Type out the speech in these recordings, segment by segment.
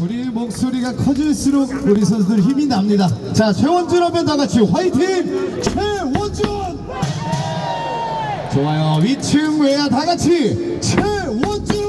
목소리가 커질수록 우리 선수들 힘이 납니다. 자, 최원준 하면 다 같이 화이팅! 최원준! 좋아요. 위층 외야 다 같이! 최원준!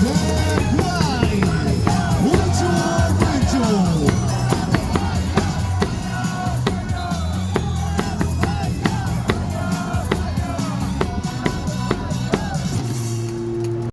Yeah.